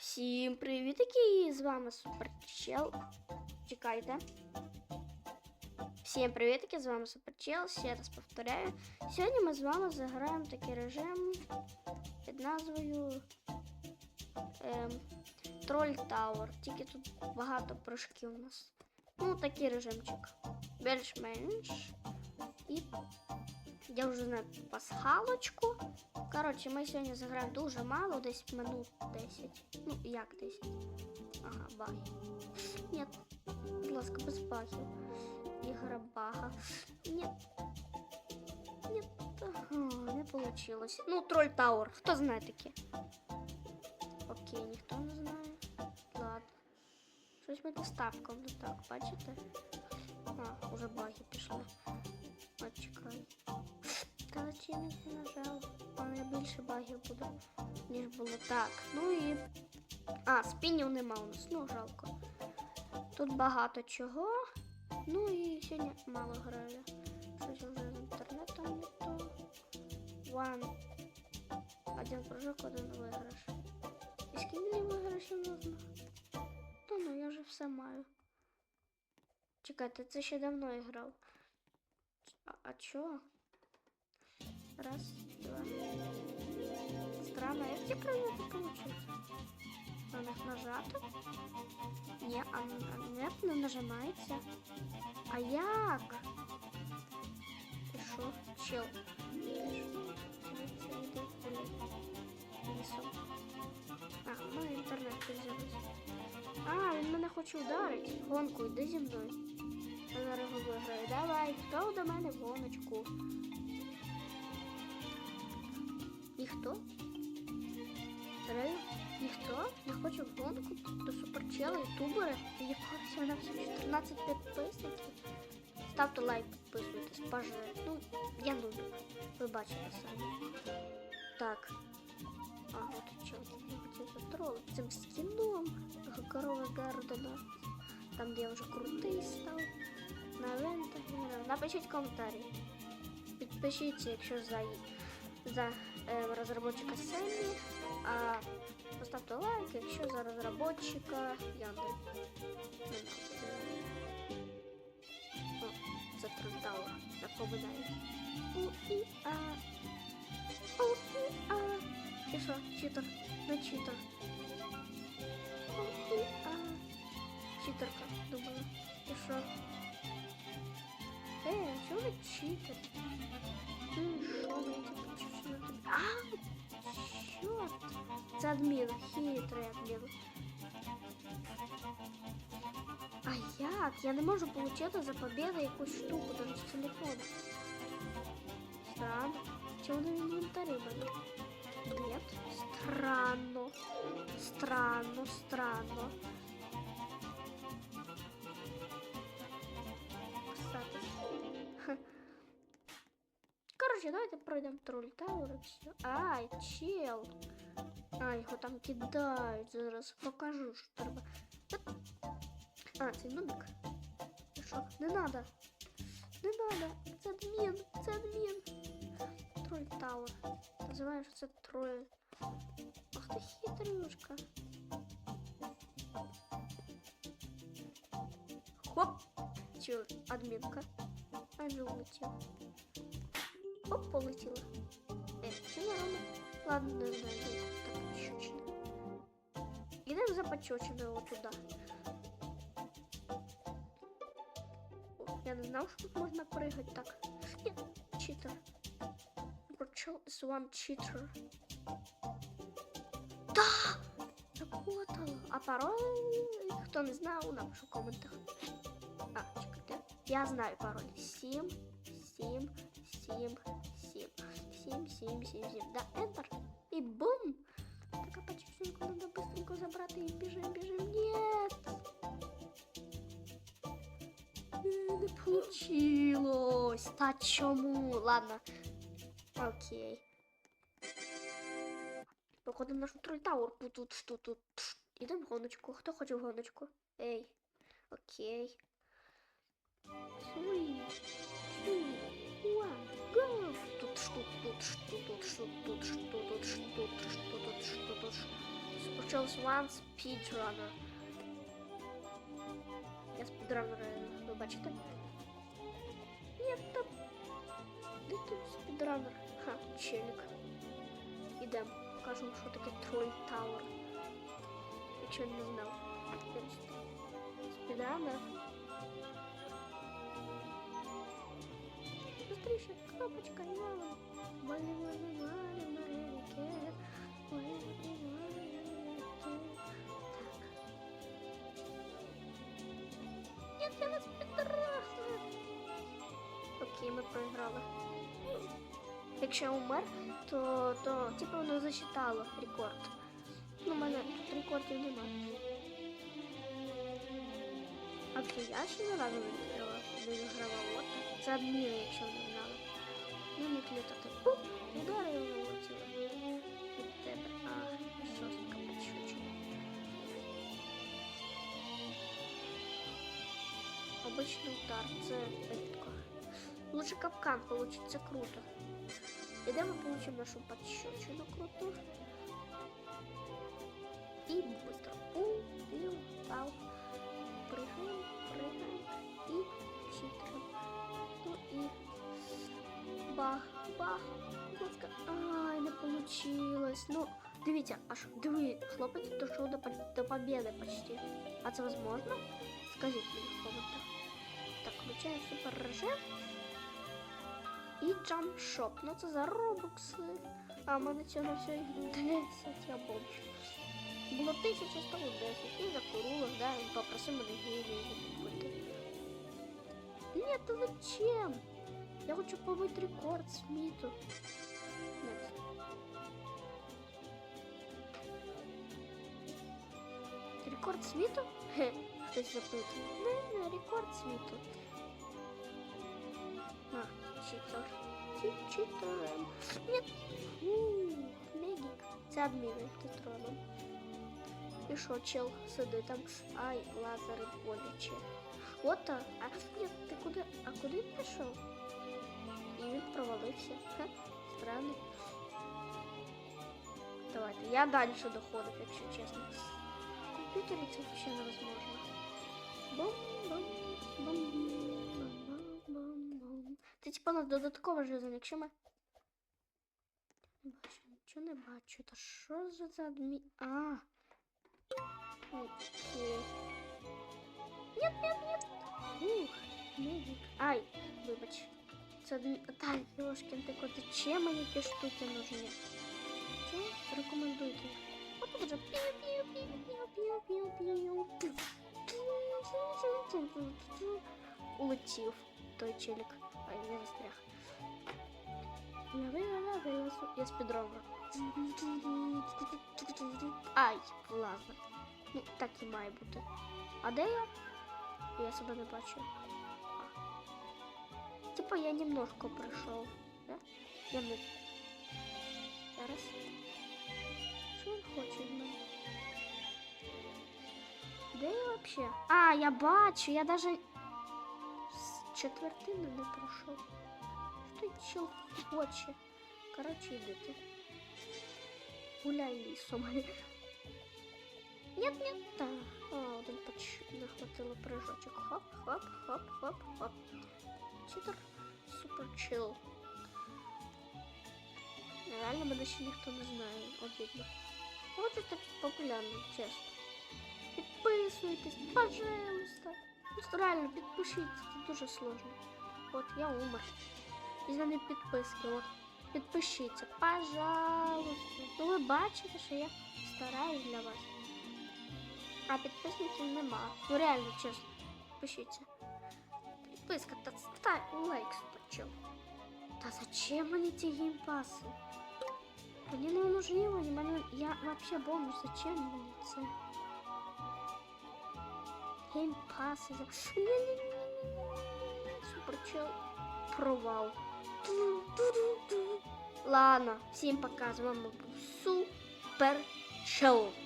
Всім привітики! З вами Суперчел. Чекайте. Всім привітики, з вами Суперчел. Ще раз повторяю. Сьогодні ми з вами заграємо такий режим під назвою ем, Троль Тауер. Тільки тут багато прыжків у нас. Ну, такий режимчик. Більш-менш. І я вже на пасхалочку. Коротше, ми сьогодні заграємо дуже мало, десь минут 10. Ну, як 10? Ага, баги. Ні, будь ласка, без багів. Ігра бага. Ні. Ні. Ага, не получилось. Ну, троль Тауер. Хто знає таке? Окей, ніхто не знає. Ладно. Щось ми доставком не так, бачите? А, уже баги пішли. От не нажав. У мене більше багів буде, ніж було. Так, ну і. А, спінів нема у нас, ну жалко. Тут багато чого. Ну і сьогодні мало граю. Щось вже з інтернетом не то. One. Один прыжок, один виграш. І скільки виграшів нужно? Та ну, я вже все маю. Чекайте, це ще давно я грав. А, а чого? Раз, два. Странно, як ці предмети получить? На них нажати? Ні, а, не нажимається. А як? Ти що, чел? А, мене інтернет підзявився. А, він мене хоче ударити. Гонку, йди зі мною. Зараз виграю. Давай, хто до мене гоночку? Ніхто? Реально? Ніхто? Не хоче в гонку до суперчела, ютубери. Якось вона всі 14 підписників. Ставте лайк, підписуйтесь, пожалуйста. Ну, я люблю. Ви бачите самі. Так. А, от чел, я хотів потролити цим скіном корова Гардена. Там, де я вже крутий став. На лентах. Напишіть коментарі. Підпишіться, якщо за, за е, э, разработчика Сэмми, а поставьте лайк, еще за разработчика Янды. Ну, Закрутала, напоминаю. У и а. У и а. И что, читер? На читер. У и а. Читерка, думаю. И е, что? Эй, а чего вы читер? Чорт! Це адмін, хитрий адмін. А як? Я не можу отримати за победу якусь штуку, даже з телефона. Странно. Чому на інвентарі мене? Нет. Странно. Странно, странно. Короче, давайте пройдемо троль Тауер і все. Ай, чел. А, його там кидають. Зараз покажу, що треба. А, це нубик. Ти Що? Не надо. Не надо. Це адмін. Це адмін. Троль Тауер. Називаєш це троль. Ах ти хитрюшка. Хоп! Чё, админка? А не Хоп, полетела. Э, нормально? Ладно, не знаю, так пощечина. Идем за пощечиной вот туда. О, Я не знал, что тут можно прыгать так. Нет, читер. Прочел is one cheater. Да! Работало. А пароль, хто не знав, напишу в коментах. А, чекайте. Я знаю пароль. 7, 7, 7, 7. 7, 7, 7, 7. Да, Enter. И бум! Така пачечку надо быстренько забрати і біжим, біжим. Нет! Е, Не получилось. Та чому? Ладно. Окей. Походу наш троль таур тут, тут, тут, тут. Ідемо в гоночку. Хто хоче в гоночку? Ей. Окей. Three, что тут, что тут, что тут, что тут, что тут. Получил one speedrunner. Я спідранера э, вы бачите? Нет, там. Де тут спидранер, Ха, Челик. челік. Ідем, что такое таке Тауэр. Я Якщо не знав. Спідранер. Быстріше, кнопочка, я вам. Нет. Окей, ми проіграли. Якщо я умер, то, то типу воно засчитало рекорд. Ну, у мене тут рекордів немає. Окей, я ще не разу вигравав. Це адміни, якщо не знали. Ну, не клітати. Ух, удари його влетіли. Від тебе. Ах, жорстко почучу. Обычный удар, це рідко. Лучше капкан получится круто. І де ми получим нашу подщечину круту. І быстро. У, і упал. Прыгаем, прыгаем. І читрим. І бах, бах. Ласка. Ай, не получилось. Ну, дивіться, аж диви, хлопець дійшов до, до победи почти. А це возможно? Скажіть мені коментах. Так, включаємо супер режим. І джампшоп. Ну це за робокси. А в мене цього все 10, я бомж. Було 1000, стало 10. І за курулах, да, він попросив мене гілію купити. Ні, то зачем? Я хочу побити рекорд Сміту. Нет. Рекорд світу? Хе, хтось запитує. Не, не, рекорд світу. А, читер. Читерем. Ууу, Мегік. Це адміни тетроном. І що, чел сидить там. Ай, лазери боляче. От, а, а ні, ти куди, а куди пішов? Він провалився. Ха, странно. Давайте, я далі доходив, якщо чесно. В комп'ютері це взагалі невозможно. Бум, бум, бум. Це типа нас додаткова жизнь, якщо ми. Не бачу, нічого не бачу. Та що за адмі... А. Окей. Нет, нет, нет. Ух, медик. Ай, вибач один... Так, ёшкин ты кот, зачем мне эти штуки нужны? Что рекомендуете? Вот уже улетів той челік, а я застряг. Навила вилазу я з підрога. Ай, влазно. Ну, так і має бути. А де я? Я себе не бачу типа я немножко прошел. Да? Я мы... Раз. Что он хочет нам? Да и вообще. А, я бачу, я даже с четвертины не прошел. Что чел хочет? Короче, иди ты. Гуляй лесом. Нет, нет, да. А, вот он почти нахватило прыжочек. Хоп, хоп, хоп, хоп, хоп. Читер. супер чил. Реально мене ще ніхто не знає, обідно. Вот это популярно, чесно. Підписуйтесь, пожалуйста. Просто реально підпишіться, це дуже сложно. От я умер. І за не підписки, от. Підпишіться, пожалуйста. Ну ви бачите, що я стараюсь для вас. А підписників нема. Ну реально, чесно. Підпишіться. Підписка, та став лайк стачу. Та зачем мне эти геймпасы? Мне не нужны они, мне... я вообще бомж, зачем мне это? Геймпасы, не. Супер чел, провал. Ладно, всем пока, с вами был Супер Чел.